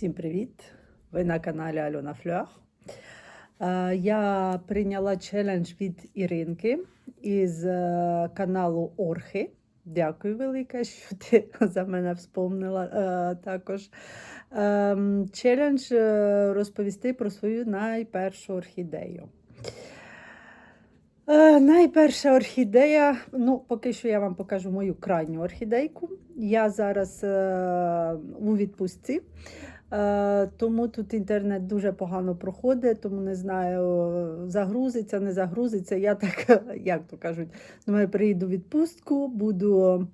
Всім привіт! Ви на каналі Альона Флюах. Е, Я прийняла челендж від Іринки із е, каналу Орхи. Дякую велике, що ти за мене вспомнила е, також. Ем, Челендж розповісти про свою найпершу орхідею. Найперша орхідея, ну, поки що я вам покажу мою крайню орхідейку. Я зараз у відпустці, тому тут інтернет дуже погано проходить, тому не знаю, загрузиться, не загрузиться. Я так, як то кажуть, думаю, приїду в відпустку, буду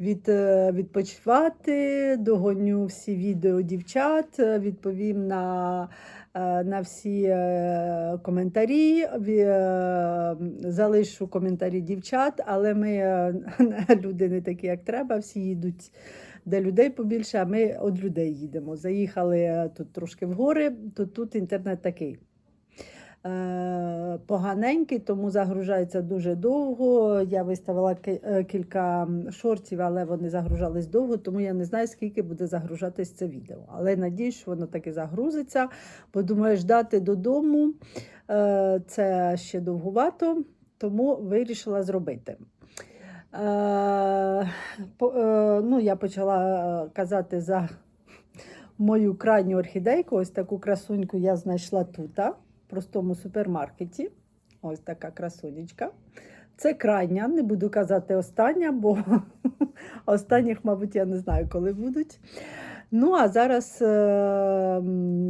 від, е, відпочивати, догоню всі відео дівчат, е, відповім на, е, на всі е, коментарі, е, залишу коментарі дівчат, але ми е, люди не такі, як треба, всі їдуть. Де людей побільше, а ми від людей їдемо. Заїхали е, тут трошки в гори, то тут інтернет такий е, поганенький, тому загружається дуже довго. Я виставила е, кілька шортів, але вони загружались довго, тому я не знаю, скільки буде загружатись це відео. Але надіюсь, що воно таки загрузиться. Бо думаю, ждати додому е, це ще довгувато, тому вирішила зробити. Е, е, ну, я почала е, казати за мою крайню орхідейку. Ось таку красуньку я знайшла тут, простому супермаркеті. Ось така красунечка. Це крайня, не буду казати остання, бо останніх, мабуть, я не знаю, коли будуть. Ну, а зараз, е,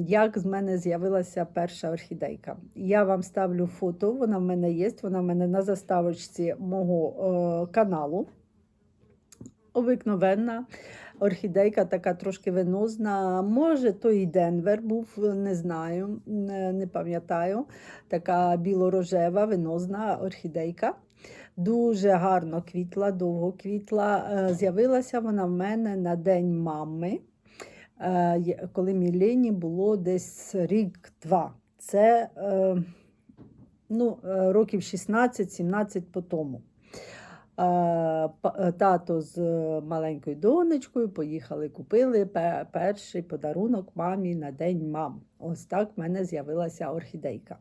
як з мене з'явилася перша орхідейка. Я вам ставлю фото, вона в мене є, вона в мене на заставочці мого е, каналу. Обикновенна орхідейка, така трошки венозна. Може, то і Денвер був, не знаю, не, пам'ятаю. Така біло-рожева, венозна орхідейка. Дуже гарно квітла, довго квітла. Е, З'явилася вона в мене на День мами, е, коли Мілені було десь рік-два. Це е, ну, років 16-17 по тому. Е, е, Тато з маленькою донечкою поїхали, купили перший подарунок мамі на День мам. Ось так в мене з'явилася орхідейка.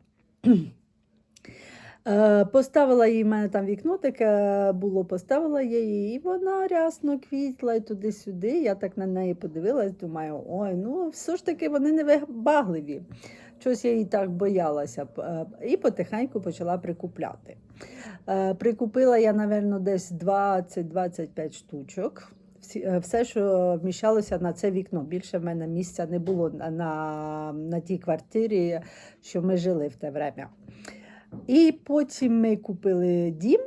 Е, Поставила їй в мене там вікно таке було, поставила її, і вона рясно квітла і туди-сюди. Я так на неї подивилась, думаю, ой, ну все ж таки вони невибагливі. Щось я її так боялася. б, е, І потихеньку почала прикупляти. Е, Прикупила я, напевно, десь 20-25 штучок. Е, Все, що вміщалося на це вікно. Більше в мене місця не було на, на, на тій квартирі, що ми жили в те время. І потім ми купили дім.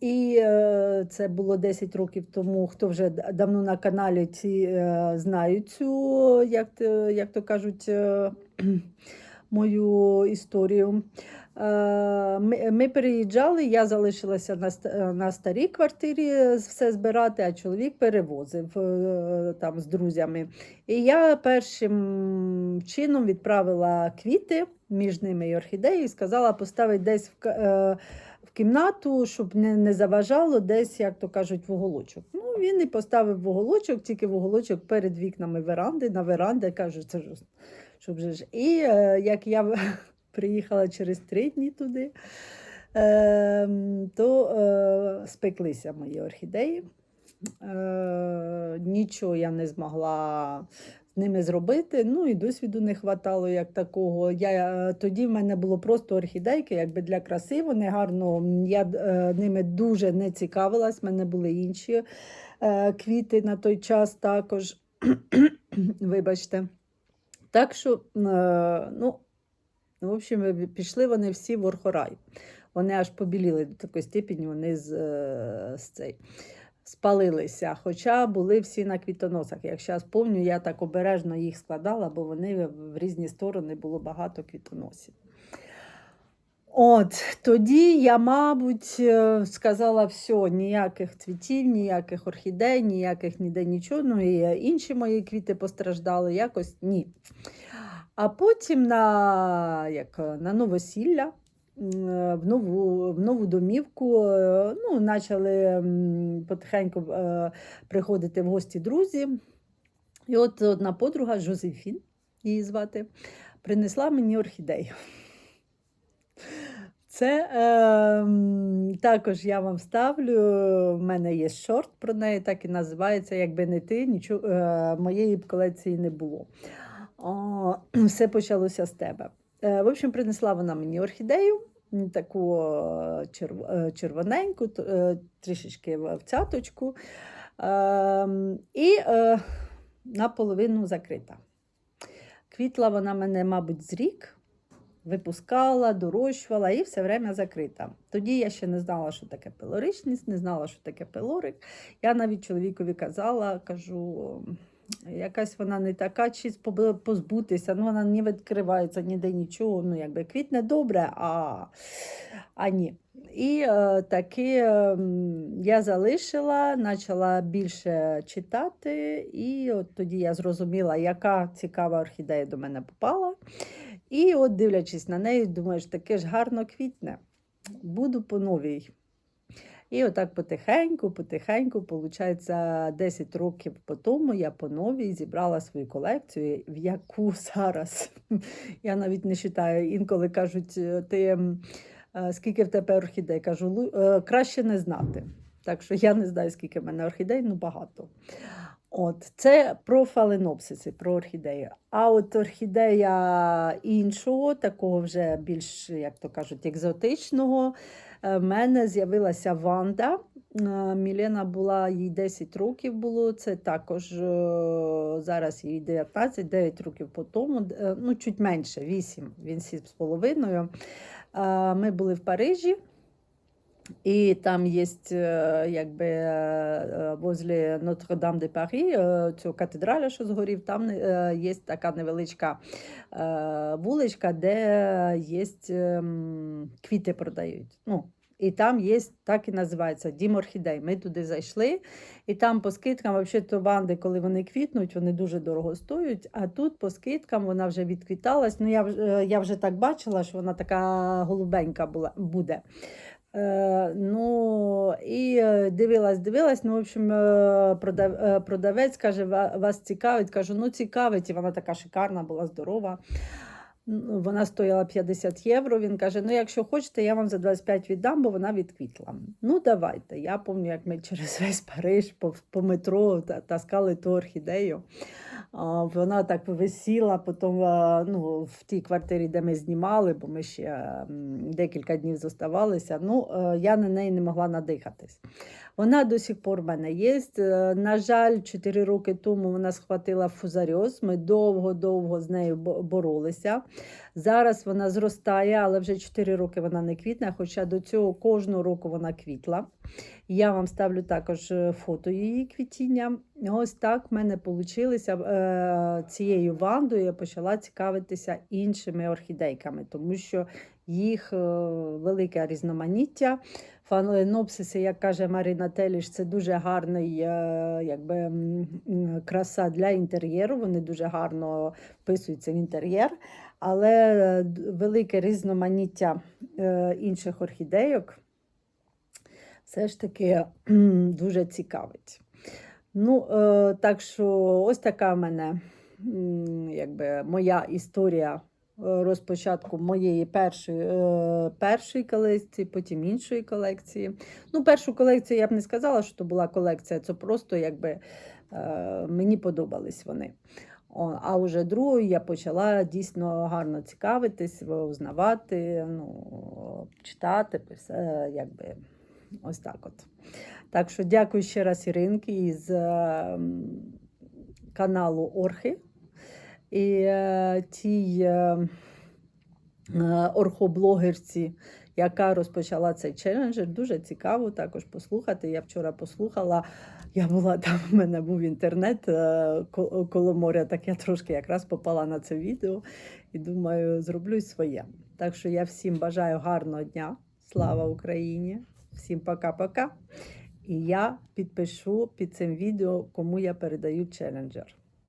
І е, це було 10 років тому. Хто вже давно на каналі ці е, знають цю, як, то- як то кажуть, е, мою історію. Ми, переїжджали, я залишилася на, старій квартирі все збирати, а чоловік перевозив там з друзями. І я першим чином відправила квіти між ними і орхідеї і сказала поставити десь в, в кімнату, щоб не, не заважало десь, як то кажуть, в уголочок. Ну, він і поставив в уголочок, тільки в уголочок перед вікнами веранди, на веранди, кажу, це ж щоб ж. І е, як я приїхала через три дні туди, е, то е, спеклися мої орхідеї. Е, нічого я не змогла ними зробити. Ну і досвіду не хватало як такого. Я, е, тоді в мене було просто орхідейки, якби для краси. Вони гарно. Я е, ними дуже не цікавилась. в мене були інші е, квіти на той час також. Вибачте. Так що, ну, в общем, пішли вони всі в орхорай. Вони аж побіліли до такої степені, вони з, з цей, спалилися. Хоча були всі на квітоносах. Як зараз пам'ятаю, я так обережно їх складала, бо вони в різні сторони було багато квітоносів. От тоді я, мабуть, е, сказала все, ніяких цвітів, ніяких орхідей, ніяких ніде нічого. Ну і інші мої квіти постраждали, якось ні. А потім на, як, на новосілля, в нову, в нову домівку, е, ну, почали потихеньку е, приходити в гості друзі. І от одна подруга Жозефін, її звати, принесла мені орхідею. Це е, також я вам ставлю. В мене є шорт про неї, так і називається. Якби не ти, нічого е, моєї б колекції не було. О, все почалося з тебе. Е, в общем, принесла вона мені орхідею, таку е, е, червоненьку, е, трішечки в цяточку. Ем, і наполовину закрита. Квітла вона мене, мабуть, з рік випускала, дорощувала і все время закрита. Тоді я ще не знала, що таке пилоричність, не знала, що таке пилорик. Я навіть чоловікові казала, кажу, якась вона не така, чи позбутися, ну вона не відкривається ніде нічого. Ну, якби квітне добре, а, а ні. І е, таки е, я залишила, почала більше читати, і от тоді я зрозуміла, яка цікава орхідея до мене попала. І от, дивлячись на неї, думаєш, таке ж гарно квітне. Буду по новій. І отак потихеньку, потихеньку, виходить, 10 років по тому я по новій зібрала свою колекцію, в яку зараз я навіть не вважаю. Інколи кажуть, «Е, ти е, скільки в тебе орхідей? Кажу, е, краще не знати. Так що я не знаю, скільки в мене орхідей, ну багато. От, це про фаленопсиси, про орхідею. А от орхідея іншого, такого вже більш, як то кажуть, екзотичного, в мене з'явилася Ванда. Е, Мілена була, їй 10 років було. Це також е, зараз їй 19, 9 років по тому, е, ну чуть менше, 8, він 7 з половиною. Е, Ми були в Парижі. І там є, якби е, возле Нотр-Дам де Парі, цього катедраля, що згорів, там є така невеличка вуличка, де є квіти продають. Ну, і там є, так і називається Дім орхідей. Ми туди зайшли, і там по скидкам, взагалі, то ванди, коли вони квітнуть, вони дуже дорого стоять. А тут по скидкам вона вже відквіталась. Ну, я, е, я вже так бачила, що вона така голубенька була, буде. Е, ну, і е, дивилась, дивилась. Ну, в общем, е, продав, продавець каже, вас цікавить. Кажу, ну цікавить. І вона така шикарна, була здорова. Ну, Вона стояла 50 євро. Він каже: ну, якщо хочете, я вам за 25 віддам, бо вона відквітла. Ну, давайте. Я пам'ятаю, як ми через весь Париж по, по метро таскали ту орхідею. Вона так висіла потім ну, в тій квартирі, де ми знімали, бо ми ще декілька днів зоставалися. Ну, е, я на неї не могла надихатись. Вона до сих пор в мене є. Е, На жаль, 4 роки тому вона схватила фузаріоз. Ми довго-довго з нею боролися. Зараз вона зростає, але вже 4 роки вона не квітне, хоча до цього кожного року вона квітла. Я вам ставлю також е, фото її квітіння. Ось так в мене вийшло цією вандою. Я почала цікавитися іншими орхідейками, тому що їх е, велике різноманіття. Фаленопсиси, як каже Марина Теліш, це дуже гарний е, якби, краса для інтер'єру. Вони дуже гарно вписуються в інтер'єр, але е, велике різноманіття е, інших орхідейок все ж таки дуже цікавить. Ну, е, так що ось така в мене якби, моя історія е, розпочатку моєї першої, е, першої колекції, потім іншої колекції. Ну, першу колекцію я б не сказала, що то була колекція, це просто якби мені подобались вони. А вже другою я почала дійсно гарно цікавитись, узнавати, ну, читати, якби ось так от. Так що дякую ще раз Іринки із е, каналу Орхи. І е, тій е, орхоблогерці, яка розпочала цей челенджер. Дуже цікаво також послухати. Я вчора послухала. Я була там, у мене був інтернет коло моря, так я трошки якраз попала на це відео і думаю, зроблю своє. Так що я всім бажаю гарного дня. Слава Україні! Всім пока-пока. І я підпишу під цим відео, кому я передаю челенджер.